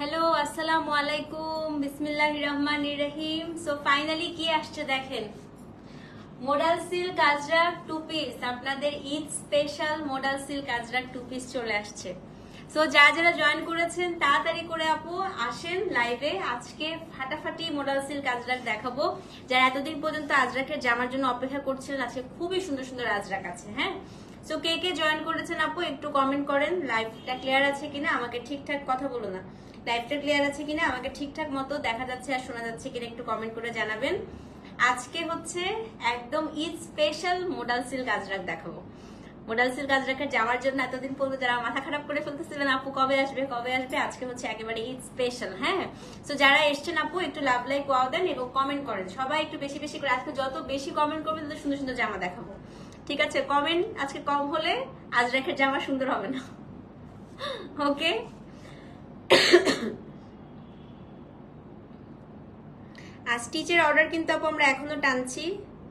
Hello আসসালামু আলাইকুম বিসমিল্লাহ রহমান রহিম সো ফাইনালি কি আসছে দেখেন? Modal silk Ajrak two piece আপনাদের Eid special modal silk Ajrak two piece চলে আসছে। সো যারা যারা জয়েন করেছেন, তাড়াতাড়ি করে আপু আসেন লাইভে আজকে ফাটাফাটি মোডাল সিল্ক আজরাক দেখাবো। যারা এতদিন পর্যন্ত আজরাকের জামার জন্য অপেক্ষা করছিলেন, আজকে খুবই সুন্দর সুন্দর আজরাক আছে হ্যাঁ? সো কে কে জয়েন করেছেন আপু, একটু কমেন্ট করেন। লাইভটা ক্লিয়ার আছে কিনা? আমাকে ঠিকঠাক কথা বলো না। লাইভটা ক্লিয়ার আছে কিনা আমাকে ঠিকঠাক মতো দেখা যাচ্ছে আর শোনা যাচ্ছে কিনা একটু কমেন্ট করে জানাবেন। আজকে হচ্ছে একদম Eid special modal silk Ajrak দেখাবো। মোডাল সিল্ক আজরাকের যাওয়ার জন্য এতদিন পর্যন্ত যারা মাথা খারাপ করে ফেলতেছিলেন, আপু কবে আসবে কবে আসবে? আজকে হচ্ছে একেবারে ঈদ স্পেশাল হ্যাঁ? তো যারা এসছেন আপু, একটু লাভ লাইক ওয়াও দেন এবং কমেন্ট করেন। সবাই একটু বেশি বেশি করে, আজকে যত বেশি কমেন্ট করবেন, তত সুন্দর সুন্দর জামা দেখাবো। ঠিক আছে কমেন্ট আজকে কম হলে আজরাকের জামা সুন্দর হবে না। ওকে আর স্টিচের অর্ডার কিন্তু আপু আমরা এখনও টানছি।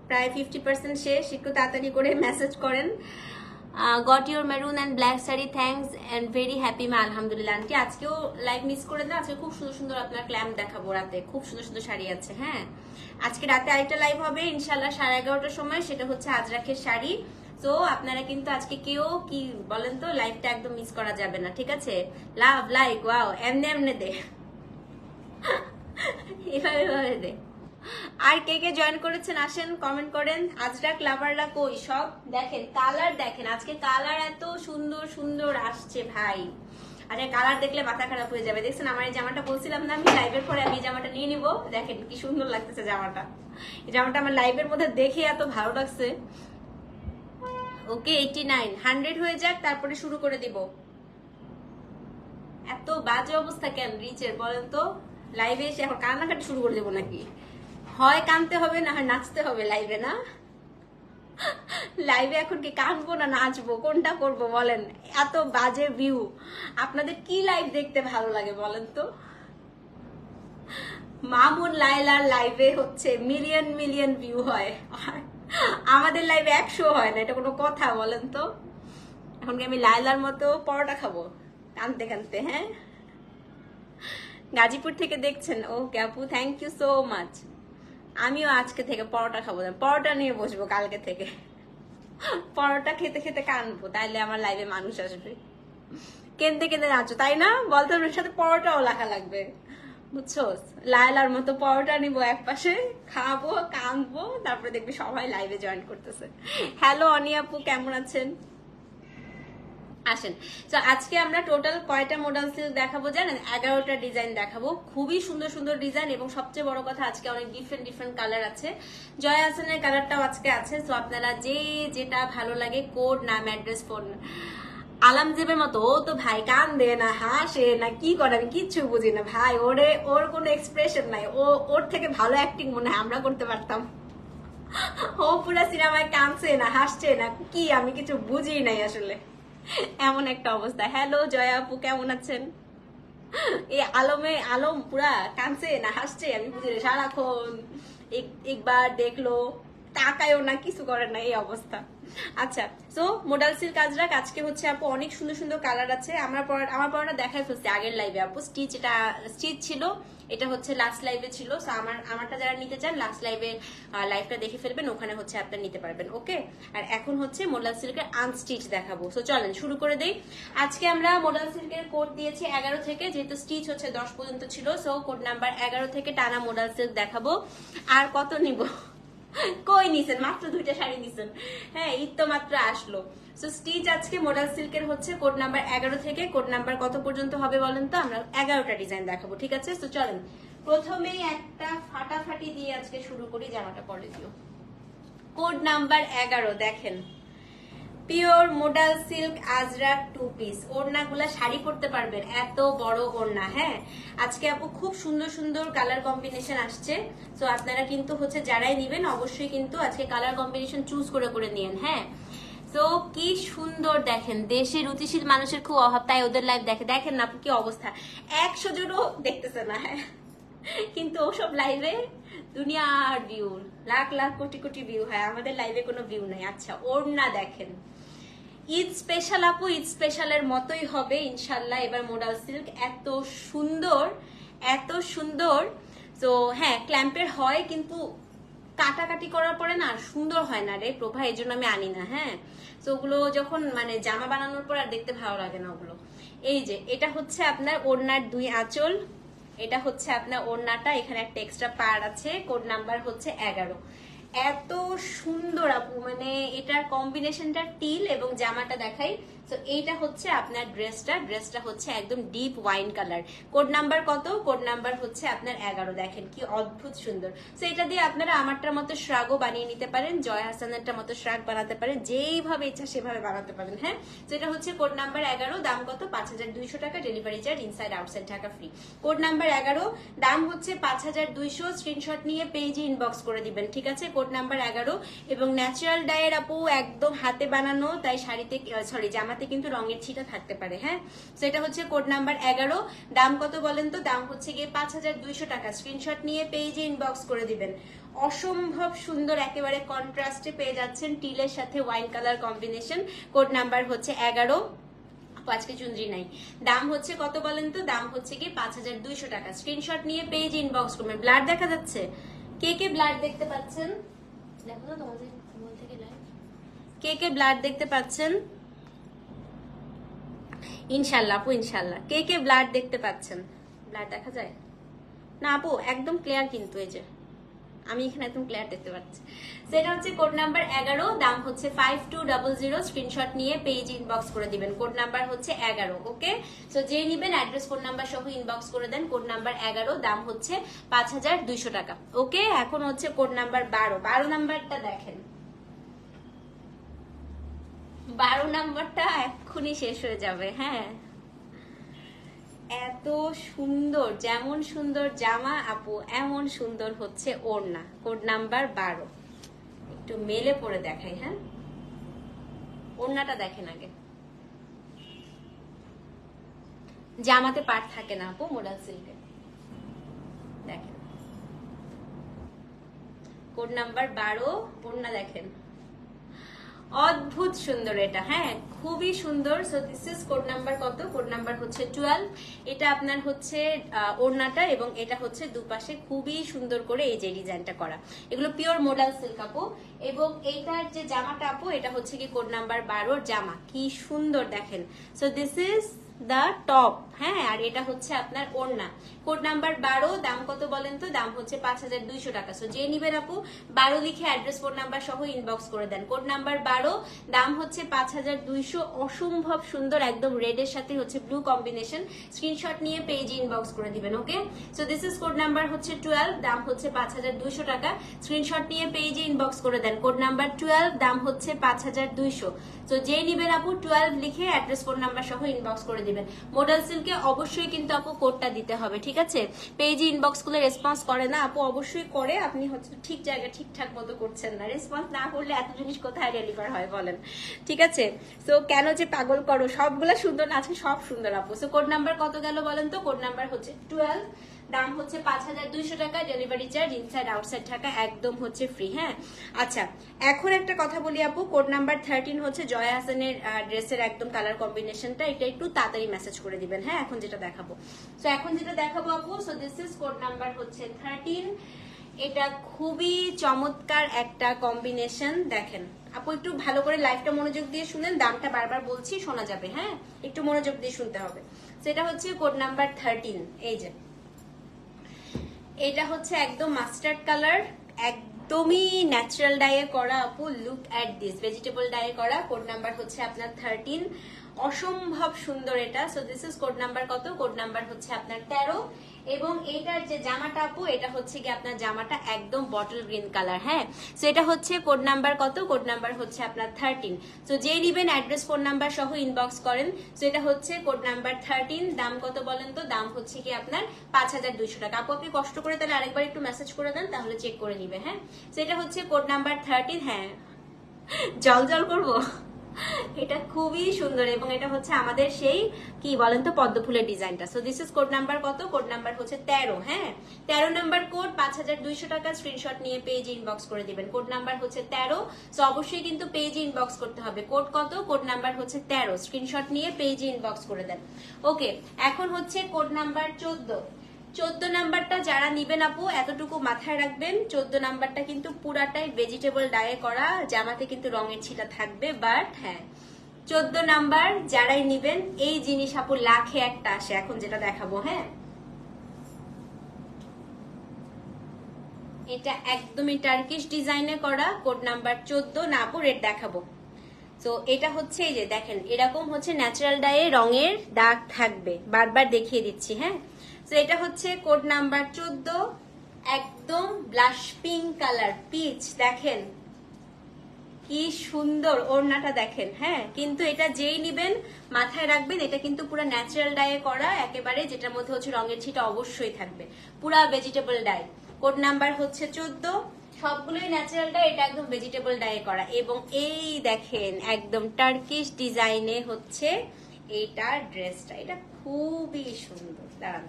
প্রায় ফিফটি পার্সেন্ট শেষ। একটু তাড়াতাড়ি করে মেসেজ করেন। Got your maroon and black sari thanks and very happy মা আলহামদুলিল্লাহ। আন্টি, আজকেও লাইভ মিস করে না আজকে খুব সুন্দর সুন্দর আপনার ক্ল্যাম্প দেখাবো রাতে। খুব সুন্দর সুন্দর শাড়ি আছে হ্যাঁ? আজকে রাতে আরেকটা লাইভ হবে ইনশাল্লাহ সাড়ে এগারোটার সময়। সেটা হচ্ছে আজরাখের শাড়ি। তো আপনারা কিন্তু আজকে কেউ কি বলেন তো লাইফটা একদম মিস করা যাবে না, ঠিক আছে? লাভ লাইক ওয়াও এমনি এমনি দে। এভাবে দে। আর কে কে জয়েন করেছেন, আসেন কমেন্ট করেন। আজরাক লাভাররা কই সব? দেখেন কালার দেখেন, আজকে কালার এত সুন্দর সুন্দর আসছে ভাই। আরে কালার দেখলে মাথা খারাপ হয়ে যাবে। দেখছেন, আমার এই জামাটা বলছিলাম না আমি লাইভের পরে আমি জামাটা নিয়ে নিব। দেখেন কি সুন্দর লাগতেছে জামাটা। এই জামাটা আমার লাইভের মধ্যে দেখে এত ভালো লাগছে। ওকে এইটি নাইন হান্ড্রেড হয়ে যাক, তারপরে শুরু করে দিব। এত বাজে অবস্থা কেন রিচের, বলেন তো? লাইভে এসে এখন কান্নাকাটি শুরু করে দেবো নাকি? হয় কানতে হবে, না হয় নাচতে হবে লাইভে না? লাইভে এখন কি কানবো না নাচবো? কোনটা করব, বলেন? এত বাজে ভিউ আপনাদের কি লাইভ দেখতে ভালো লাগে, বলেন তো? মামুন লাইলার লাইভে হচ্ছে মিলিয়ন মিলিয়ন ভিউ হয়। আর আমাদের লাইভে একশো হয় না, এটা কোনো কথা, বলেন তো। এখন কি আমি লাইলার মতো পরোটা খাব? কানতে কানতে হ্যাঁ? গাজীপুর থেকে দেখছেন। ও ক্যাপু থ্যাংক ইউ সো মাচ আমিও আজকে থেকে পরোটা খাব না, পরোটা নিয়ে বসবো কালকে থেকে। পরোটা খেতে খেতে কানবো, তাইলে আমার লাইভে মানুষ আসবে। কেনতে কেনতে নাচো তাই না? বলতে সাথে পরোটাও লেখা লাগবে। বুঝছ লায়লার মতো পরোটা নিবো এক পাশে খাব কানবো তারপরে দেখবি সবাই লাইভে জয়েন করতেছে। হ্যালো অনিয়াপু কেমন আছেন? আসেন। তো আজকে আমরা টোটাল কয়টা মডেল সিল্ক দেখাবো জানেন? এগারোটা ডিজাইন দেখাবো। খুবই সুন্দর সুন্দর ডিজাইন এবং সবচেয়ে বড় কথা, আজকে অনেক ডিফারেন্ট ডিফারেন্ট কালার আছে। জয় হাসানের কালারটাও আজকে আছে। তো আপনারা যে যেটা ভালো লাগে কোড নাম অ্যাড্রেস ফোন আলামজেবের মতো, ও তো ভাই কান দে না, হাসে না, কি করে? আমি কিচ্ছু বুঝি না ভাই, ওরে, ওর কোনো এক্সপ্রেশন নাই। ও, ওর থেকে ভালো অ্যাক্টিং মনে হয় আমরা করতে পারতাম। ও পুরা সিনেমায় কানছে না, হাসছে না, কি আমি কিছু বুঝি নাই আসলে। এমন একটা অবস্থা। হ্যালো, জয়া আপু, কেমন আছেন? এই আলমে, আলম পুরা কাঁদছে না, হাসছে, আমি বুঝি না, সারাক্ষণ এক- একবার দেখল, তাকায়ও না, কিছু করে না, এই অবস্থা। আচ্ছা সো মোডাল সিল্ক আজরাক, আজকে হচ্ছে আপু অনেক সুন্দর সুন্দর কালার আছে। আমার পর, আমার পড়াটা দেখাই ফেলছে আগের লাইভে আপু। স্টিচ এটা স্টিচ ছিল, এটা হচ্ছে লাস্ট লাইভে ছিল। সো আমার, আমারটা যারা নিতে চান লাস্ট লাইভে লাইভটা দেখে ফেলবেন, ওখানে হচ্ছে আপনারা নিতে পারবেন ওকে আর এখন হচ্ছে মোডাল সিল্কের আনস্টিচ দেখাবো। সো চলেন, শুরু করে দেই। আজকে আমরা মোডাল সিল্কের কোড দিয়েছি এগারো থেকে, যেহেতু স্টিচ হচ্ছে দশ পর্যন্ত ছিল সো কোড নাম্বার এগারো থেকে টানা মোডাল সিল্ক দেখাবো। আর কত নিব? কই নিছেন? মাত্র দুইটা শাড়ি নিছেন। হ্যাঁ ঈদ তো মাত্র আসলো। সো স্টিচ আজকে মডেল সিল্কের হচ্ছে কোড নাম্বার এগারো থেকে কোড নাম্বার কত পর্যন্ত হবে বলেন তো? আমরা এগারোটা ডিজাইন দেখাবো, ঠিক আছে? তো চলেন। প্রথমেই একটা ফাটাফাটি দিয়ে আজকে শুরু করি জামাটা পরে দিও। কোড নাম্বার এগারো, দেখেন। Pure modal silk Ajrak two piece. ওড়নাগুলা sari পরতে পারবেন, এত বড় ওড়না হ্যাঁ? আজকে আপু খুব সুন্দর সুন্দর কালার কম্বিনেশন আসছে। তো আপনারা কিন্তু হচ্ছে যারাই নিবেন, অবশ্যই কিন্তু আজকে কালার কম্বিনেশন চুজ করে করে নিয়েন হ্যাঁ? তো কি সুন্দর দেখেন, দেশে রুচিশীল মানুষের খুব অভাব, তাই ওদের লাইফ দেখে। দেখেন না কি অবস্থা। একশো জনও দেখতেছে না হ্যাঁ? কিন্তু ওসব লাইভে দুনিয়ার ভিউ লাখ লাখ, কোটি কোটি ভিউ হয়। আমাদের লাইভে কোনো ভিউ নাই। আচ্ছা ওড়না দেখেন। ঈদ স্পেশাল আপু, ঈদ স্পেশালের মতোই হবে, ইনশাল্লাহ। এবার মোডাল সিল্ক এত সুন্দর এত সুন্দর। তো হ্যাঁ ক্ল্যাম্পের হয়, কিন্তু কাটাকাটি করার পরে না আর সুন্দর হয় না রে প্রভা, এই জন্য আমি আনি না হ্যাঁ? তো ওগুলো যখন মানে জামা বানানোর পর আর দেখতে ভালো লাগে না ওগুলো। এই যে, এটা হচ্ছে আপনার ওড়নার দুই আঁচল। এটা হচ্ছে আপনার ওড়নাটা, এখানে একটা এক্সট্রা পার আছে কোড নাম্বার হচ্ছে এগারো। এত সুন্দর আপু মানে এটার কম্বিনেশনটা টিল এবং জামাটা দেখাই। তো এইটা হচ্ছে আপনার ড্রেসটা। ড্রেসটা হচ্ছে একদম deep wine colour code number কত? কোড নাম্বার হচ্ছে আপনার এগারো। দেখেন কি অদ্ভুত সুন্দর। তো এটা দিয়ে আপনারা আমারটার মতো শ্রাগও বানিয়ে নিতে পারেন, জয় হাসানেরটার মতো শ্রাগ বানাতে পারেন, যেইভাবে ইচ্ছা সেভাবে বানাতে পারেন হ্যাঁ? তো এটা হচ্ছে কোড নাম্বার এগারো। দাম কত? পাঁচ হাজার দুইশো টাকা। Delivery charge inside outside Dhaka free code number এগারো। দাম হচ্ছে পাঁচ হাজার দুইশো। স্ক্রিনশট নিয়ে পেজে ইনবক্স করে দিবেন, ঠিক আছে? কোড নাম্বার এগারো। এবং ন্যাচারাল ডায়ের আপু একদম হাতে বানানো, তাই শাড়িতে সরি জামাতে কিন্তু রঙের ছিটা থাকতে পারে হ্যাঁ? সেটা হচ্ছে কোড নাম্বার এগারো। দাম কত বলেন তো? দাম হচ্ছে গিয়ে পাঁচ হাজার দুইশো টাকা। স্ক্রিনশট নিয়ে পেজে ইনবক্স করে দিবেন। অসম্ভব সুন্দর একেবারে কন্ট্রাস্টে পেয়ে যাচ্ছেন টিলের সাথে wine colour combination code number হচ্ছে এগারো। আজকে চুন্দ্রি নাই। দাম হচ্ছে কত বলেন তো? দাম হচ্ছে কি পাঁচ হাজার দুইশো টাকা। স্ক্রিনশট নিয়ে পেজ ইনবক্স করবেন। ব্লাড দেখা যাচ্ছে? কে কে ব্লাড দেখতে পাচ্ছেন? দেখো তো তোমাদের থেকে live। কে কে ব্লাড দেখতে পাচ্ছেন? ইনশাল্লাহ, আপু, ইনশাল্লাহ। কে কে ব্লাড দেখতে পাচ্ছেন? ব্লাড দেখা যায়? না, আপু, একদম ক্লিয়ার কিন্তু এই যে। আমি এখানে একদম ক্লিয়ার দেখতে পাচ্ছি। সেটা হচ্ছে কোড নাম্বার এগারো, দাম হচ্ছে five two double zero screenshot নিয়ে পেজ ইনবক্স করে দিবেন। কোড নাম্বার হচ্ছে এগারো ওকে সো যে নিবেন অ্যাড্রেস কোড নাম্বার সহ ইনবক্স করে দেন। কোড নাম্বার এগারো, দাম হচ্ছে পাঁচ হাজার দুইশো টাকা ওকে এখন হচ্ছে কোড নাম্বার বারো। বারো নাম্বারটা দেখেন। বারো নাম্বারটা এক্ষুনি শেষ হয়ে যাবে হ্যাঁ। এত সুন্দর, যেমন সুন্দর জামা, আপু, এমন সুন্দর হচ্ছে ওড়না, কোড নাম্বার বারো। একটু মেলে পরে দেখাই হ্যাঁ। ওড়নাটা দেখেন আগে। জামাতে পার থাকে না, আপু, মোডাল সিল্কে। দেখেন। কোড নাম্বার বারো, ওড়না দেখেন। অদ্ভুত সুন্দর এটা হ্যাঁ খুবই সুন্দর। So this is code number কত? কোড নাম্বার হচ্ছে টুয়েলভ এটা আপনার হচ্ছে ওড়নাটা এবং এটা হচ্ছে দুপাশে খুবই সুন্দর করে এই যে ডিজাইনটা করা। এগুলো পিওর মোডাল সিল্ক আপু। এবং এইটার যে জামাটা আপু, এটা হচ্ছে কি কোড নাম্বার বারোর জামা। কি সুন্দর দেখেন। So this is the top হ্যাঁ আর এটা হচ্ছে আপনার ওড়না। কোড নাম্বার বারো, দাম কত বলেন তো? দাম হচ্ছে পাঁচ হাজার দুইশো টাকা। সো যে নিবেন আপু, বারো লিখে অ্যাড্রেস ফোন নাম্বার সহ ইনবক্স করে দেন। কোড নাম্বার বারো, দাম হচ্ছে পাঁচ হাজার দুইশো। অসম্ভব সুন্দর, একদম রেড এর সাথে হচ্ছে ব্লু কম্বিনেশন স্ক্রিনশট নিয়ে পেজ ইনবক্স করে দিবেন okay so this is code number হচ্ছে টুয়েলভ দাম হচ্ছে পাঁচ হাজার দুইশো টাকা। স্ক্রিনশট নিয়ে পেজে ইনবক্স করে দেন কোড নাম্বার টুয়েলভ দাম হচ্ছে পাঁচ হাজার দুইশো। তো যে নিবেন আপু টুয়েলভ লিখে অ্যাড্রেস ফোন নাম্বার সহ ইনবক্স করে দিবেন। মোডাল সিল্কে অবশ্যই কিন্তু আপু কোডটা দিতে হবে, ঠিক আছে? পেজে ইনবক্সগুলো রেসপন্স করে না, আপু অবশ্যই করে। আপনি হচ্ছে ঠিক জায়গা ঠিকঠাক মতো করছেন না। রেসপন্স না করলে এত জিনিস কোথায় ডেলিভার হয় বলেন। ঠিক আছে? তো কেন যে পাগল করো? সবগুলা সুন্দর না আছে, সব সুন্দর আপু। সো কোড নাম্বার কত গেল বলেন তো? কোড নাম্বার হচ্ছে টুয়েলভ দাম হচ্ছে পাঁচ হাজার দুইশো টাকা ডেলিভারি চার্জ ইনসাইড আউটসাইড টাকা একদম হচ্ছে ফ্রি হ্যাঁ? আচ্ছা এখন একটা কথা বলি আপু। কোড নাম্বার থার্টিন হচ্ছে জয়া হাসানের ড্রেসের একদম কালার কম্বিনেশনটা এটা একটু তাড়াতাড়ি মেসেজ করে দিবেন হ্যাঁ? এখন যেটা দেখাবো। তো এখন যেটা দেখাবো আপু so this is code number হচ্ছে থার্টিন এটা খুবই চমৎকার একটা কম্বিনেশন দেখেন। আপু, একটু ভালো করে লাইফটা মনোযোগ দিয়ে শুনেন, দামটা বারবার বলছি, শোনা যাবে হ্যাঁ? একটু মনোযোগ দিয়ে শুনতে হবে। সেটা হচ্ছে কোড নাম্বার থার্টিন এই যে। এটা হচ্ছে একদম মাস্টার্ড কালার একদমই ন্যাচারাল ডায়ে করা, আপু look at this vegetable dye করা কোড নাম্বার হচ্ছে আপনার থার্টিন অসম্ভব সুন্দর এটা। So this is code number কত? কোড নাম্বার হচ্ছে আপনার তেরো। এবং এইটার যে জামাটা আপু, এটা হচ্ছে কি আপনার জামাটা একদম বটল গ্রিন কালার হ্যাঁ? সো এটা হচ্ছে কোড নাম্বার কত? কোড নাম্বার হচ্ছে আপনার থার্টিন সো যে নিবেন অ্যাড্রেস ফোন নাম্বার সহ ইনবক্স করেন। সো এটা হচ্ছে কোড নাম্বার থার্টিন দাম কত বলেন তো? দাম হচ্ছে কি আপনার পাঁচ হাজার দুইশো টাকা। আপু, আপনি কষ্ট করে তাহলে আরেকবার একটু মেসেজ করে দেন, তাহলে চেক করে নিবে হ্যাঁ? সো এটা হচ্ছে কোড নাম্বার থার্টিন হ্যাঁ। জল জল করব? এটা খুবই সুন্দর এবং এটা হচ্ছে আমাদের সেই, কি বলেন তো পদ্ম ফুলের ডিজাইনটা। So this is code number কত? কোড নাম্বার হচ্ছে তেরো হ্যাঁ? তেরো নাম্বার কোড পাঁচ হাজার দুইশো টাকা স্ক্রিনশট নিয়ে পেজ ইনবক্স করে দিবেন। কোড নাম্বার হচ্ছে তেরো। সো অবশ্যই কিন্তু পেজ ইনবক্স করতে হবে। কোড কত? কোড নাম্বার হচ্ছে তেরো। স্ক্রিনশট নিয়ে পেজ ইনবক্স করে দেন। ওকে এখন হচ্ছে কোড নাম্বার চোদ্দ। চোদ্দ নাম্বারটা যারা নিবেন আপু, এতটুকু মাথায় রাখবেন, চোদ্দ নাম্বারটা কিন্তু পুরাটাই ভেজিটেবল ডায়ে করা, জামাতে কিন্তু রঙের ছিটা থাকবে বাট হ্যাঁ। চোদ্দ নাম্বার যারাই নিবেন, এই জিনিস আপু লাখে একটা আসে, এখন যেটা দেখাবো হ্যাঁ। এটা একদমই টার্কিশ ডিজাইনে করা কোড নাম্বার চোদ্দ, না আপু রেট দেখাবো। তো এটা হচ্ছে এই যে, দেখেন, এরকম হচ্ছে ন্যাচারাল ডায়ে রঙের দাগ থাকবে। বারবার দেখিয়ে দিচ্ছি হ্যাঁ। তো এটা হচ্ছে কোড নাম্বার চোদ্দ, একদম ব্লাশ পিঙ্ক কালার পিচ দেখেন। কি সুন্দর ওড়নাটা দেখেন হ্যাঁ? কিন্তু এটা যেই নিবেন, মাথায় রাখবেন, এটা কিন্তু পুরো ন্যাচারাল ডায়ে করা, একেবারে যেটার মধ্যে হচ্ছে রঙের ছিটা অবশ্যই থাকবে। পুরা ভেজিটেবল ডাই কোড নাম্বার হচ্ছে চোদ্দ, সবগুলোই ন্যাচারাল ডাই এটা একদম ভেজিটেবল ডায়ে করা। এবং এই দেখেন, একদম টার্কিশ ডিজাইনে হচ্ছে এইটা ড্রেসটা এটা খুবই সুন্দর দাঁড়ান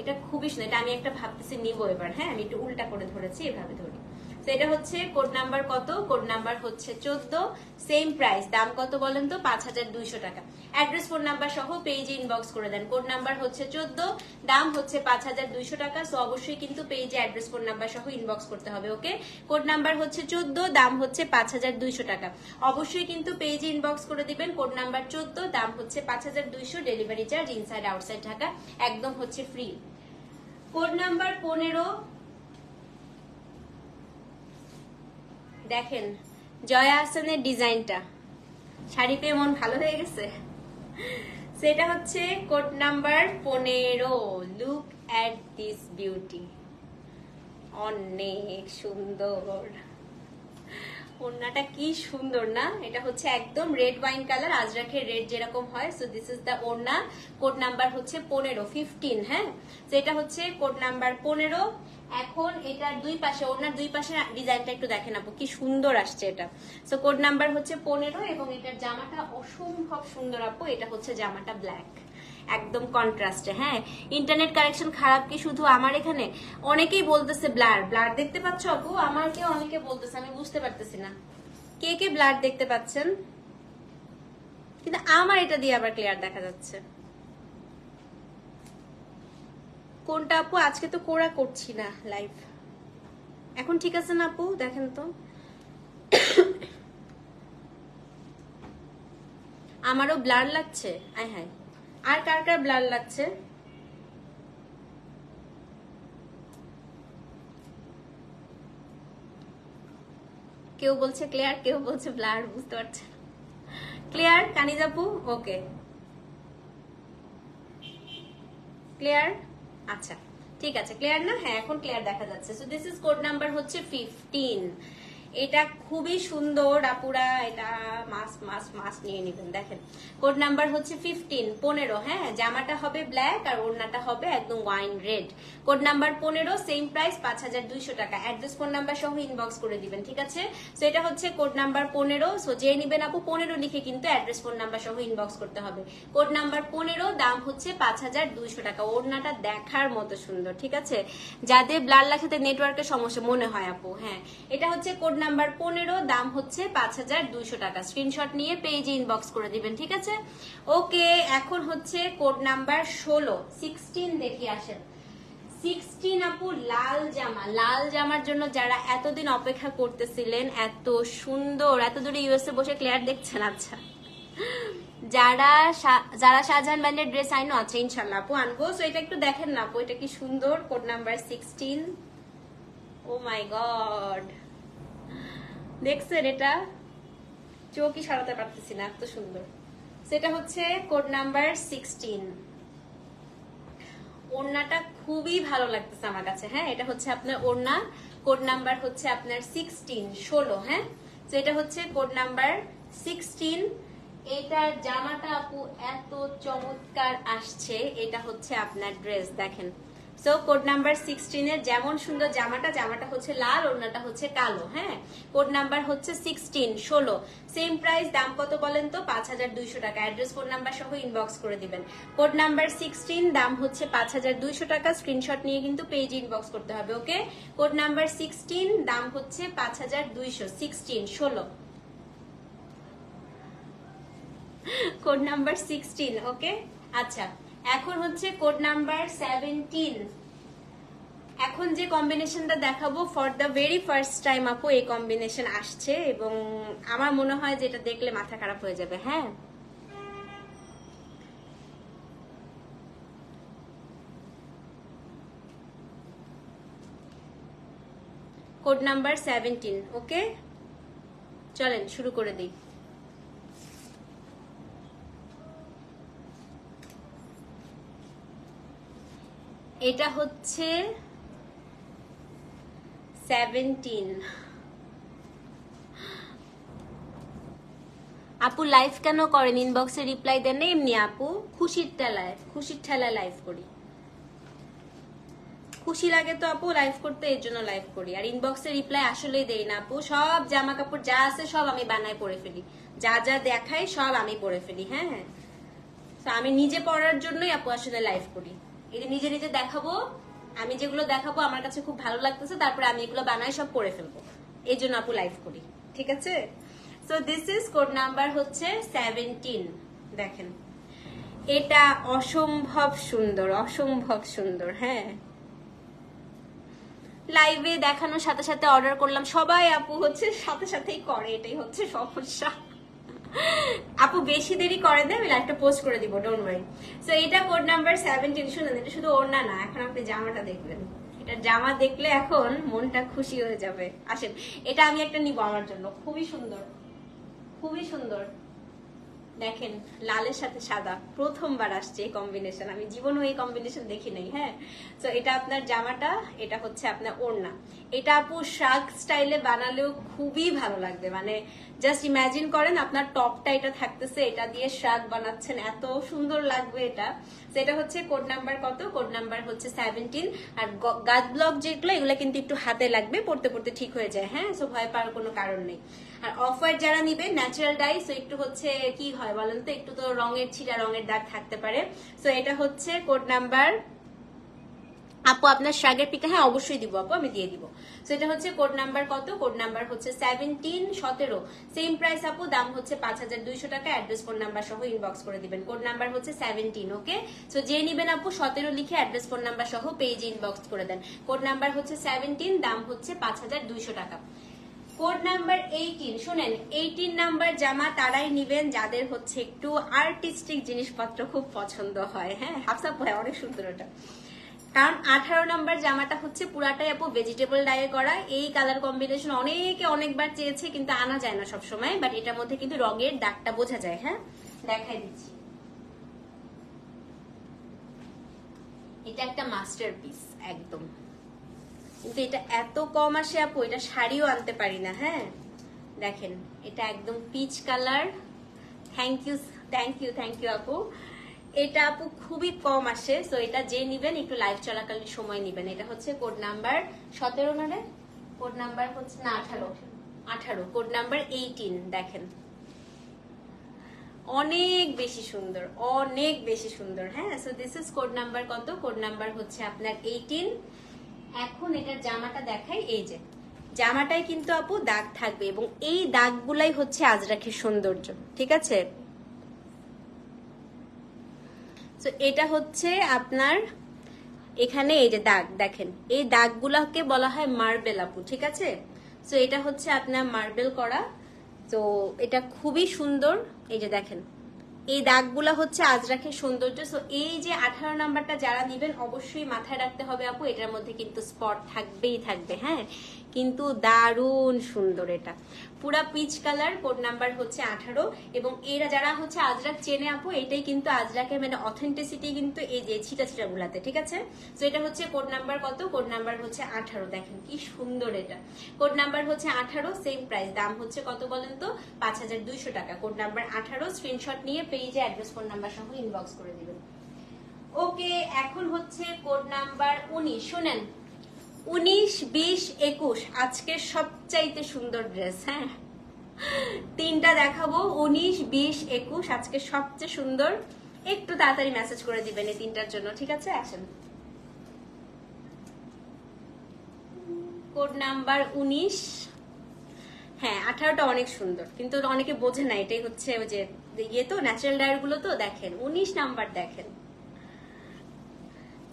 এটা খুবই সুন্দর। এটা আমি একটা ভাবতেছি নিবো এবার হ্যাঁ? আমি একটু উল্টা করে ধরেছি, এভাবে ধরি। এটা হচ্ছে কোড নাম্বার কত? কোড নাম্বার হচ্ছে চোদ্দ। সেম প্রাইস দাম কত বলেন তো? পাঁচ হাজার দুইশো টাকা। অ্যাড্রেস ফোন নাম্বার সহ পেজে ইনবক্স করে দেন। কোড নাম্বার হচ্ছে চোদ্দ, দাম হচ্ছে পাঁচ হাজার দুইশো টাকা। সো অবশ্যই কিন্তু পেজে অ্যাড্রেস ফোন নাম্বার সহ ইনবক্স করতে হবে ওকে কোড নাম্বার হচ্ছে চোদ্দ, দাম হচ্ছে পাঁচ হাজার দুইশো টাকা। অবশ্যই কিন্তু পেজে ইনবক্স করে দিবেন। কোড নাম্বার চোদ্দ, দাম হচ্ছে পাঁচ হাজার দুইশো। Delivery charge inside outside Dhaka, একদম হচ্ছে ফ্রি কোড নাম্বার পনেরো দেখেন, জয়া হাসানের ডিজাইনটা। শাড়ি পেয়ে মন ভালো হয়ে গেছে। সেটা হচ্ছে কোড নাম্বার পনেরো। লুক অ্যাট দিস বিউটি অনেক সুন্দর। ওড়নাটা কি সুন্দর না? এটা হচ্ছে একদম রেড ওয়াইন কালার আজরাখের রেড যেরকম হয়। সো দিস ইজ দ্য ওড়না। কোড নাম্বার হচ্ছে পনেরো ফিফটিন হ্যাঁ? এটা হচ্ছে কোড নাম্বার পনেরো। এখন এটার দুই পাশে ওনার দুই পাশে ডিজাইনটা একটু দেখেন আপু, কি সুন্দর আসছে এটা। সো কোড নাম্বার হচ্ছে পনেরো এবং এটার জামাটা অসম্ভব সুন্দর আপু, এটা হচ্ছে জামাটা ব্ল্যাক একদম কন্ট্রাস্টে হ্যাঁ? ইন্টারনেট কানেকশন খারাপ কি শুধু আমার এখানে? অনেকেই বলতেছে ব্লার ব্লার দেখতে পাচ্ছ আপু? আমাকে অনেকে বলতেছে, আমি বুঝতে পারতেছি না। কে কে ব্লার দেখতে পাচ্ছেন? কিন্তু আমার এটা দিয়ে আবার ক্লিয়ার দেখা যাচ্ছে। কোনটা আপু? আজকে তো কোরা করছি না লাইভ এখন ঠিক আছে না আপু? দেখেন তো। আমারও ব্লার লাগছে। আয় হায়। আর কার কার ব্লার লাগছে? কেউ বলছে ক্লিয়ার, কেউ বলছে ব্লার বুঝতে পারছে ক্লিয়ার কানিজাপু ওকে ক্লিয়ার? আচ্ছা ঠিক আছে ক্লিয়ার না? হ্যাঁ এখন ক্লিয়ার দেখা যাচ্ছে। So this is code number হচ্ছে ফিফটিন এটা খুবই সুন্দর আপুরা, এটা মাস মাস মাস নিয়ে নেবেন, দেখেন। কোড নাম্বার হচ্ছে ফিফটিন পনেরো হ্যাঁ? জামাটা হবে ব্ল্যাক আর ওড়নাটা হবে একদম ওয়াইন রেড কোড নাম্বার পনেরো সেম প্রাইস পাঁচ হাজার দুইশো টাকা। অ্যাড্রেস ফোন নাম্বার সহ ইনবক্স করে দিবেন, ঠিক আছে? সো এটা হচ্ছে কোড নাম্বার পনেরো। সো যে নিবেন আপু, পনেরো লিখে কিন্তু অ্যাড্রেস ফোন নাম্বার সহ ইনবক্স করতে হবে। কোড নাম্বার পনেরো, দাম হচ্ছে পাঁচ হাজার দুইশো টাকা। ওড়নাটা দেখার মতো সুন্দর, ঠিক আছে? যাদের ব্লাড লাগাতে নেটওয়ার্কের সমস্যা, মনে হয় আপু হ্যাঁ? এটা হচ্ছে কোড নাম্বার পনেরো। দাম হচ্ছে পাঁচ হাজার দুইশো টাকা। স্ক্রিনশট নিয়ে পেজে ইনবক্স করে দিবেন, ঠিক আছে? ওকে এখন হচ্ছে কোড নাম্বার ষোলো। সিক্সটিন দেখি আসেন। সিক্সটিন আপু, লাল জামা। লাল জামার জন্য যারা এতদিন অপেক্ষা করতেছিলেন, এত সুন্দর, এত দূরে ইউএসএ বসে ক্লিয়ার দেখছেন আচ্ছা। যারা যারা শাহজাহান ব্যান্ডের ড্রেস আইনো আছে ইনশাল্লাহ আপু, আনব। সো এটা একটু দেখেন না আপু, এটা কি সুন্দর? Code number sixteen oh my god দেখছেন এটা চোখই সারাতে পারতেছি না, এত সুন্দর। সেটা হচ্ছে কোড নাম্বার সিক্সটিন ওড়নাটা খুবই ভালো লাগতেছে আমার কাছে হ্যাঁ? এটা হচ্ছে আপনার ওড়না কোড নাম্বার হচ্ছে আপনার সিক্সটিন ষোলো হ্যাঁ? এটা হচ্ছে কোড নাম্বার সিক্সটিন এটার জামাটা আপু এত চমৎকার আসছে, এটা হচ্ছে আপনার ড্রেস দেখেন। সো কোড নাম্বার সিক্সটিনের যেমন সুন্দর জামাটা জামাটা হচ্ছে লাল, ওড়নাটা হচ্ছে কালো হ্যাঁ? কোড নাম্বার হচ্ছে সিক্সটিন ষোলো। সেম প্রাইস দাম কত বলেন তো? পাঁচ হাজার দুইশো টাকা। অ্যাড্রেস ফোন নাম্বার সহ ইনবক্স করে দিবেন। কোড নাম্বার সিক্সটিন দাম হচ্ছে পাঁচ হাজার দুইশো টাকা। স্ক্রিনশট নিয়ে কিন্তু পেজ ইনবক্স করতে হবে ওকে কোড নাম্বার সিক্সটিন দাম হচ্ছে পাঁচ হাজার দুইশো। সিক্সটিন ষোলো। কোড নাম্বার সিক্সটিন ওকে আচ্ছা। এখন হচ্ছে কোড নাম্বার সেভেন্টিন এখন যে কম্বিনেশনটা দেখাবো for the very first time আপু এই কম্বিনেশন আসছে এবং আমার মনে হয় যে এটা দেখলে মাথা খারাপ হয়ে যাবে হ্যাঁ? কোড নাম্বার সেভেন্টিন ওকে চলেন, শুরু করে দিই। এটা হচ্ছে সেভেন্টিন আপু লাইভ কেন করেন? ইনবক্সে রিপ্লাই দেন না, এমনি আপু। খুশির ঠেলায় খুশির ঠেলায় লাইভ করি। খুশি লাগে তো আপু লাইভ করতে, এর জন্য লাইভ করি। আর ইনবক্সে রিপ্লাই আসলেই দেই না আপু। সব জামা কাপড় যা আছে সব আমি বানায় পরে ফেলি। যা যা দেখাই সব আমি পরে ফেলি হ্যাঁ? তো আমি নিজে পড়ার জন্যই আপু আসলে লাইভ করি। যে নিজে নিজে দেখাবো। আমি যেগুলো দেখাবো, আমার কাছে খুব ভালো লাগতেছে, তারপরে আমি এগুলো বানাই, সব করে ফেলব। এই জন্য আপু লাইভ করি, ঠিক আছে? So this is code number হচ্ছে সেভেন্টিন দেখেন। এটা অসম্ভব সুন্দর অসম্ভব সুন্দর হ্যাঁ? লাইভে দেখানোর সাথে সাথে অর্ডার করলাম। সবাই আপু হচ্ছে সাথে সাথেই করে, এটাই হচ্ছে সমস্যা। আপু বেশি দেরি করে দেয় আমি লাইভটা পোস্ট করে দিব ডোন্ট ওয়ারি সো এটা কোড নাম্বার সেভেন্টিন শুনুন, এটা শুধু ওড়না না, এখন আপনি জামাটা দেখবেন। এটা জামা দেখলে এখন মনটা খুশি হয়ে যাবে। আসেন, এটা আমি একটা নিব আমার জন্য। খুবই সুন্দর খুবই সুন্দর। দেখেন, লালের সাথে সাদা। প্রথমবার আসছে এই কম্বিনেশন আমি জীবনেও এই কম্বিনেশন দেখি নাই হ্যাঁ? তো এটা আপনার জামাটা, এটা হচ্ছে আপনার ওড়না। এটা আপু শাক স্টাইলে বানালেও খুবই ভালো লাগবে। মানে জাস্ট ইমাজিন করেন, আপনার টপটা এটা থাকতেছে, এটা দিয়ে শাক বানাচ্ছেন, এত সুন্দর লাগবে এটা। এটা হচ্ছে কোড নাম্বার কত? কোড নাম্বার হচ্ছে সেভেন্টিন আর গাছ ব্লক যেগুলো, এগুলো কিন্তু একটু হাতে লাগবে, পড়তে পড়তে ঠিক হয়ে যায় হ্যাঁ? সো ভয় পাওয়ার কোনো কারণ নেই। আর অফার যারা নিবে ন্যাচারাল ডাই সো একটু হচ্ছে কি হয় বলেন তো? একটু তো রঙের ছিটা রঙের দাগ থাকতে পারে। সো এটা হচ্ছে কোড নাম্বার আপু, আপনার শাগের পিকা হ্যাঁ অবশ্যই দিব আপু, আমি দিয়ে দিব। এটা হচ্ছে কোড নাম্বার কত? কোড নাম্বার হচ্ছে সেভেন্টিন সতেরো। সেম প্রাইস আপু, দাম হচ্ছে পাঁচ হাজার দুইশো টাকা অ্যাড্রেস ফোন নাম্বার সহ ইনবক্স করে দিবেন। কোড নাম্বার হচ্ছে সেভেন্টিন ওকে তো যে নিবেন আপু, সতেরো লিখে অ্যাড্রেস ফোন নাম্বার সহ পেজ ইনবক্স করে দেন। কোড নাম্বার হচ্ছে সেভেন্টিন দাম হচ্ছে পাঁচ হাজার দুইশো টাকা। কোড নাম্বার এইটিন শুনেন এইটিন নাম্বার জামা তারাই নিবেন, যাদের হচ্ছে একটু আর্টিস্টিক জিনিসপত্র খুব পছন্দ হয় হ্যাঁ? হাফসাপ হয় অনেক সুন্দর ওটা। কারণ আঠারো নাম্বার জামাটা হচ্ছে পুরাটাই আপু ভেজিটেবল ডায়ে করা। এই কালার কম্বিনেশন অনেকে অনেকবার চেয়েছে, কিন্তু আনা যায় না সবসময় বাট এটার মধ্যে কিন্তু রঙের দাগটা বোঝা যায় হ্যাঁ? দেখাই দিচ্ছি। এটা একটা মাস্টার পিস একদম। কিন্তু এটা এত কম আসে আপু, এটা শাড়িও আনতে পারি না হ্যাঁ? দেখেন, এটা একদম peach colour thank you thank you thank you আপু। এটা আপু খুবই কম আসে সো এটা যে নিবেন একটু লাইভ চলাকালীন সময় নিবেন। এটা হচ্ছে কোড নাম্বার সতেরো না রে? কোড নাম্বার হচ্ছে না, আঠারো। আঠারো কোড নাম্বার এইটিন দেখেন। অনেক বেশি সুন্দর, অনেক বেশি সুন্দর হ্যাঁ? So this is code number কত? কোড নাম্বার হচ্ছে আপনার এইটিন এখন এটার জামাটা দেখাই, এই যে। জামাটায় কিন্তু আপু দাগ থাকবে এবং এই দাগগুলাই হচ্ছে আজরাখের সৌন্দর্য, ঠিক আছে? তো এটা হচ্ছে আপনার এখানে এই যে দাগ, দেখেন। এই দাগগুলোকে বলা হয় মার্বেল আপু, ঠিক আছে? সো এটা হচ্ছে আপনার মার্বেল করা। তো, এটা খুবই সুন্দর। এই যে দেখেন এই দাগগুলা হচ্ছে আজরাখের সৌন্দর্য। সো এই যে আঠারো নাম্বারটা যারা নিবেন, অবশ্যই মাথায় রাখতে হবে আপু, এটার মধ্যে কিন্তু স্পট থাকবেই থাকবে হ্যাঁ? কিন্তু দারুণ সুন্দর এটা। পুরা পিচ কালার কোড নাম্বার হচ্ছে আঠারো, এবং এরা যারা হচ্ছে আজরাক চেনে আপু, এটাই কিন্তু আজরাকের মানে অথেন্টিসিটি কিন্তু এই যে ছিটা ছিটা গুলাতে ঠিক আছে? তো এটা হচ্ছে কোড নাম্বার কত? কোড নাম্বার হচ্ছে আঠারো, দেখেন কি সুন্দর এটা। কোড নাম্বার হচ্ছে আঠারো সেম প্রাইস দাম হচ্ছে কত বলেন তো? পাঁচ হাজার দুইশো টাকা। কোড নাম্বার আঠারো স্ক্রিনশট নিয়ে পেজে অ্যাড্রেস ফোন নাম্বার সহ ইনবক্স করে দিবেন। ওকে, এখন হচ্ছে কোড নাম্বার উনিশ। শুনেন, উনিশ, বিশ, একুশ, আজকে সবচাইতে সুন্দর ড্রেস হ্যাঁ? তিনটা দেখাবো, উনিশ, বিশ, একুশ, আজকে সবচেয়ে সুন্দর। একটু তাড়াতাড়ি মেসেজ করে দিবেন এই তিনটার জন্য, ঠিক আছে? আসেন। কোড নাম্বার উনিশ হ্যাঁ আঠারোটা অনেক সুন্দর। কিন্তু অনেকে বোঝে না, এটাই হচ্ছে ওই যে ইয়ে তো ন্যাচারাল ডায়ারগুলো তো, দেখেন, উনিশ নাম্বার দেখেন।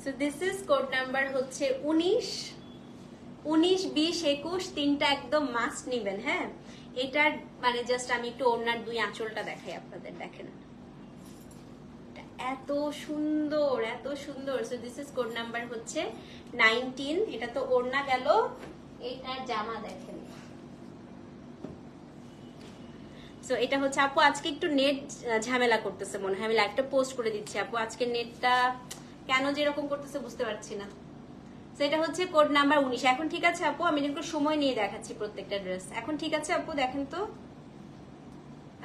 So this is code number হচ্ছে উনিশ উনিশ, বিশ, একুশ, তিনটা একদম মাস্ট নিবেন হ্যাঁ? এটার মানে জাস্ট আমি একটু ওনার দুই আঁচলটা দেখাই আপনাদের, দেখেন। এত সুন্দর এত সুন্দর। So this is code number হচ্ছে নাইনটিন এটা তো ওড়না গেল এইটার জামা দেখেন। সো এটা হচ্ছে, আপু আজকে একটু নেট ঝামেলা করতেছে মনে হয়। আমি লাইভটা পোস্ট করে দিচ্ছি, আপু। আজকে নেটটা কেন যে এরকম করতেছে বুঝতে পারছি না। তো এটা হচ্ছে কোড নাম্বার উনিশ। এখন ঠিক আছে, আপু? আমি একটু সময় নিয়ে দেখাচ্ছি প্রত্যেকটা ড্রেস এখন ঠিক আছে, আপু? দেখেন তো।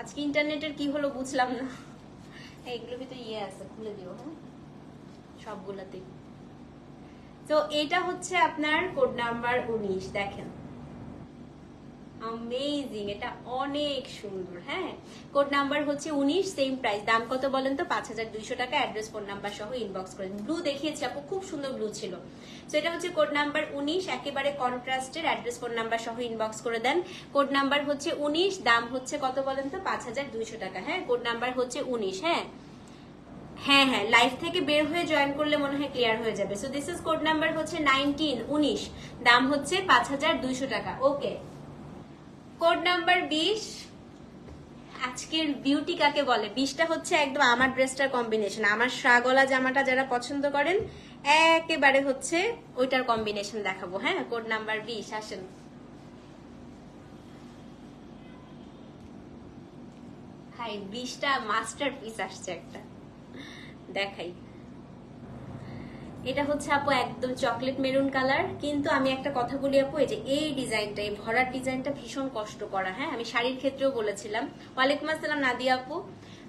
আজকে ইন্টারনেটের কি হলো বুঝলাম না। এইগুলো ভিতরে ইয়ে আছে, খুলে দিও হ্যাঁ? সবগুলাতেই। তো এটা হচ্ছে আপনার কোড নাম্বার উনিশ, দেখেন। অ্যামেজিং এটা অনেক সুন্দর হ্যাঁ? কোড নাম্বার হচ্ছে উনিশ সেম প্রাইস দাম কত বলেন তো? পাঁচ হাজার দুইশো টাকা অ্যাড্রেস ফোন নাম্বার সহ ইনবক্স করে। ব্লু দেখিয়েছি আপু, খুব সুন্দর ব্লু ছিল। তো এটা হচ্ছে কোড নাম্বার উনিশ, একেবারে কন্ট্রাস্টের অ্যাড্রেস ফোন নাম্বার সহ ইনবক্স করে দেন। কোড নাম্বার হচ্ছে উনিশ, দাম হচ্ছে কত বলেন তো? পাঁচ হাজার দুইশো টাকা হ্যাঁ? কোড নাম্বার হচ্ছে উনিশ হ্যাঁ? হ্যাঁ হ্যাঁ লাইভ থেকে বের হয়ে জয়েন করলে মনে হয় ক্লিয়ার হয়ে যাবে। So this is code number হচ্ছে নাইনটিন উনিশ, দাম হচ্ছে পাঁচ হাজার দুইশো টাকা। ওকে কোড নাম্বার বিশ। আজকের বিউটি কাকে বলে? বিশটা হচ্ছে একদম আমার ড্রেসটার কম্বিনেশন আমার শাগলা জামাটা যারা পছন্দ করেন, একেবারে হচ্ছে ওইটার কম্বিনেশন দেখাবো। হ্যাঁ কোড নাম্বার বিশ, আসেন। হাই, বিশটা মাস্টার পিস আসছে একটা। দেখাই। এটা হচ্ছে আপু একদম চকলেট মেরুন কালার কিন্তু আমি একটা কথা বলি আপু, এই যে এই ডিজাইনটা এই ভরার ডিজাইনটা ভীষণ কষ্ট করা হ্যাঁ? আমি শাড়ির ক্ষেত্রেও বলেছিলাম। ওয়ালাইকুম আসসালাম, নাদিয়া আপু।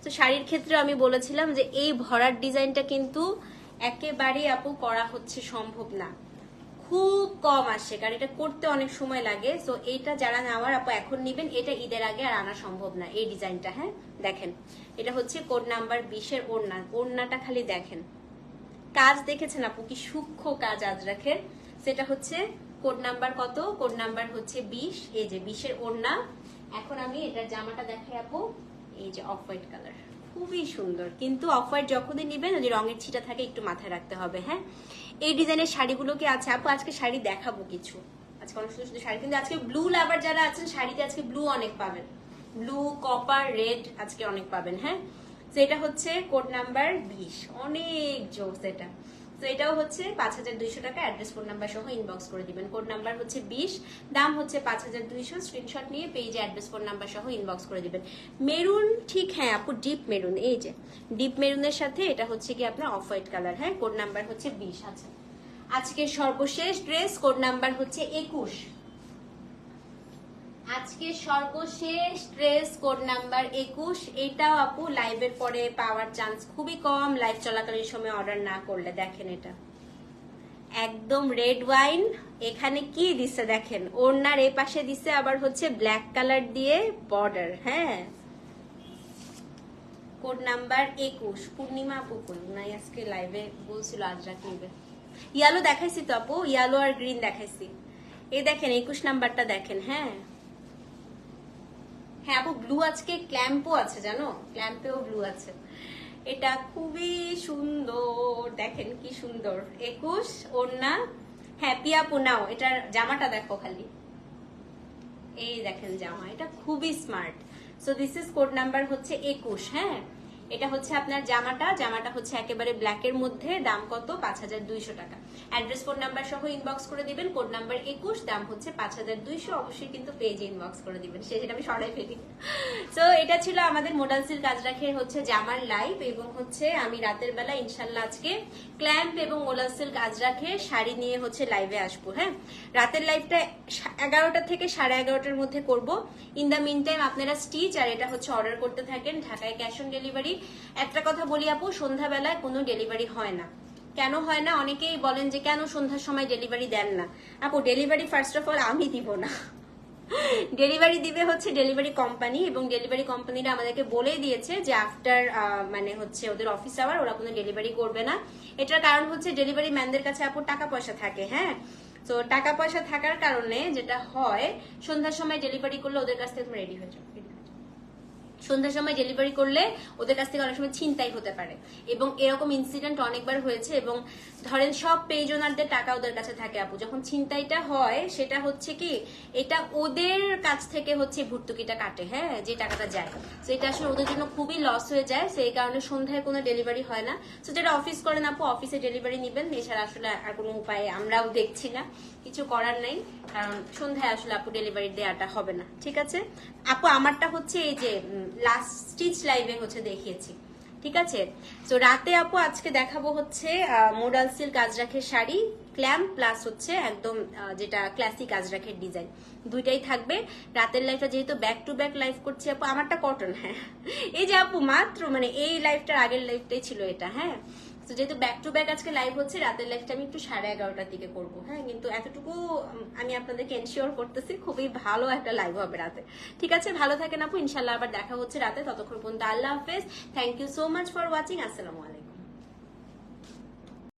তো শাড়ির ক্ষেত্রে আমি বলেছিলাম যে এই ভরার ডিজাইনটা কিন্তু একেবারেই আপু করা হচ্ছে সম্ভব না। খুব কম আসে, কারণ এটা করতে অনেক সময় লাগে। তো এইটা যারা নেওয়ার আপু এখন নিবেন, এটা ঈদের আগে আর আনা সম্ভব না, এই ডিজাইনটা হ্যাঁ? দেখেন, এটা হচ্ছে কোড নাম্বার বিশের ওড়না, ওড়নাটা খালি দেখেন। কাজ দেখেছেন আপু? কি সূক্ষ্ম কাজ আজ রাখের সেটা হচ্ছে কোড নাম্বার কত? কোড নাম্বার হচ্ছে বিশ। এই যে বিশের ওড়না। এখন আমি এটার জামাটা দেখাই আপু। এই যে অফ হোয়াইট কালার। খুবই সুন্দর। কিন্তু অফ হোয়াইট যখনই নিবেন, ওই রঙের ছিটা থাকে, একটু মাথায় রাখতে হবে হ্যাঁ? এই ডিজাইনের শাড়িগুলো কি আছে আপু? আজকে শাড়ি দেখাবো কিছু। আজকে অনেক সুন্দর সুন্দর শাড়ি। কিন্তু আজকে ব্লু লাভার যারা আছেন, শাড়িতে আজকে ব্লু অনেক পাবেন। ব্লু কপার রেড আজকে অনেক পাবেন হ্যাঁ? তো এটা হচ্ছে কোড নাম্বার বিশ। অনেক জোস এটা। তো এটাও হচ্ছে পাঁচ হাজার দুইশো টাকা অ্যাড্রেস ফোন নাম্বার সহ ইনবক্স করে দিবেন। কোড নাম্বার হচ্ছে বিশ, দাম হচ্ছে পাঁচ হাজার দুইশো। স্ক্রিনশট নিয়ে পেজে অ্যাড্রেস ফোন নাম্বার সহ ইনবক্স করে দিবেন। মেরুন, ঠিক হ্যাঁ আপু ডিপ মেরুন, এই যে। ডিপ মেরুনের সাথে এটা হচ্ছে কি আপনার অফ হোয়াইট কালার হ্যাঁ? কোড নাম্বার হচ্ছে বিশ আচ্ছা। আজকের সর্বশেষ ড্রেস কোড নাম্বার হচ্ছে একুশ। আজকে সর্বশেষ ড্রেস কোড নাম্বার একুশ। এটাও আপু লাইভের পরে পাওয়ার চান্স খুবই কম। লাইভ চলাকালীন সময় অর্ডার না করলে দেখেন এটা। একদম রেড ওয়াইন এখানে কি দিছে দেখেন? ওড়নার এ পাশে দিছে আবার হচ্ছে ব্ল্যাক কালার দিয়ে বর্ডার হ্যাঁ? কোড নাম্বার একুশ। পূর্ণিমা আপু নাই আজকে লাইভে বলছিল আজ রাত নিবে। ইয়ালো দেখাইছি তো আপু? ইয়ালো আর গ্রিন দেখাইছি। এই দেখেন একুশ নাম্বারটা দেখেন হ্যাঁ? হ্যাঁ আপু ব্লু আজকে ক্ল্যাম্পও আছে, জানো? ক্ল্যাম্পেও ব্লু আছে। এটা খুবই সুন্দর, দেখেন কি সুন্দর। একুশ ওর না হ্যাপি আপু নাও এটার জামাটা দেখো খালি। এই দেখেন জামা, এটা খুবই smart so this is code number হচ্ছে একুশ হ্যাঁ? এটা হচ্ছে আপনার জামাটা। জামাটা হচ্ছে একেবারে ব্ল্যাকের মধ্যে, দাম কত? পাঁচ হাজার দুইশো টাকা। অ্যাড্রেস ফোন নাম্বার সহ ইনবক্স করে দিবেন। কোড নাম্বার একুশ, দাম হচ্ছে পাঁচ হাজার দুইশো। অবশ্যই কিন্তু পেজে ইনবক্স করে দিবেন। সে যেটা আমি সরাই ফেলি। তো এটা ছিল আমাদের মোডাল সিল কাজ রাখে হচ্ছে জামার লাইভ এবং হচ্ছে আমি রাতের বেলা ইনশাল্লাহ আজকে ক্ল্যাম্প এবং মোডাল সিল কাজ রাখে শাড়ি নিয়ে হচ্ছে লাইভে আসব হ্যাঁ? রাতের লাইভটা এগারোটা থেকে সাড়ে এগারোটার মধ্যে করব। ইন দ্য মিন টাইম আপনারা স্টিচ আর এটা হচ্ছে অর্ডার করতে থাকেন। ঢাকায় ক্যাশ অন ডেলিভারি একটা কথা বলি আপু, সন্ধ্যাবেলায় কোনো ডেলিভারি হয় না। কেন হয় না? অনেকেই বলেন যে, কেন সন্ধ্যার সময় ডেলিভারি দেন না? আপু ডেলিভারি ফার্স্ট অফ অল আমি দিব না। ডেলিভারি দিবে হচ্ছে ডেলিভারি কোম্পানি এবং ডেলিভারি কোম্পানিরা আমাদেরকে বলে দিয়েছে যে আফটার মানে হচ্ছে ওদের অফিস আওয়ার ওরা কোনো ডেলিভারি করবে না। এটার কারণ হচ্ছে ডেলিভারি ম্যানদের কাছে আপু টাকা পয়সা থাকে হ্যাঁ? তো টাকা পয়সা থাকার কারণে যেটা হয়, সন্ধ্যার সময় ডেলিভারি করলে ওদের কাছ থেকে রেডি হয়ে যাও। সন্ধ্যার সময় ডেলিভারি করলে ওদের কাছ থেকে অনেক সময় ছিনতাই হতে পারে। এবং এরকম ইনসিডেন্ট অনেকবার হয়েছে এবং ধরেন সব পেজ ওনারদের টাকা ওদের কাছে থাকে আপু। যখন ছিনতাইটা হয়, সেটা হচ্ছে কি, এটা ওদের কাছ থেকে হচ্ছে ভর্তুকিটা কাটে হ্যাঁ যে টাকাটা যায়। তো এটা আসলে ওদের জন্য খুবই লস হয়ে যায়। সেই কারণে সন্ধ্যায় কোনো ডেলিভারি হয় না। তো যেটা অফিস করেন আপু অফিসে ডেলিভারি নেবেন। এছাড়া আসলে আর কোনো উপায় আমরাও দেখছি না। কিছু করার নেই। কারণ সন্ধ্যায় আসলে আপু ডেলিভারি দেওয়াটা হবে না। ঠিক আছে? আপু, আমারটা হচ্ছে এই যে লাস্ট স্টিচ লাইভে হচ্ছে দেখিয়েছি। ঠিক আছে? তো রাতে আপু আজকে দেখাবো হচ্ছে মোডাল সিল্ক আজরাখের শাড়ি ক্ল্যাম্প প্লাস হচ্ছে একদম যেটা ক্লাসিক আজরাখের ডিজাইন দুইটাই থাকবে। রাতের লাইফটা যেহেতু ব্যাক টু ব্যাক লাইভ করছি আপু, আমারটা কটন হ্যাঁ। এই যে আপু, মাত্র মানে এই লাইফটার আগের লাইফটাই ছিল এটা হ্যাঁ? তো যেহেতু ব্যাক টু ব্যাক আজকে লাইভ হচ্ছে, রাতের লাইভটা আমি একটু সাড়ে এগারোটার দিকে করব। হ্যাঁ কিন্তু এতটুকু আমি আপনাদেরকে এনশিওর করতেছি, খুবই ভালো একটা লাইভ হবে রাতে। ঠিক আছে? ভালো থাকেন আপু ইনশাল্লাহ আবার দেখা হচ্ছে রাতে। ততক্ষণ পর্যন্ত আল্লাহ হাফেজ। Thank you so much for watching আসসালামু আলাইকুম।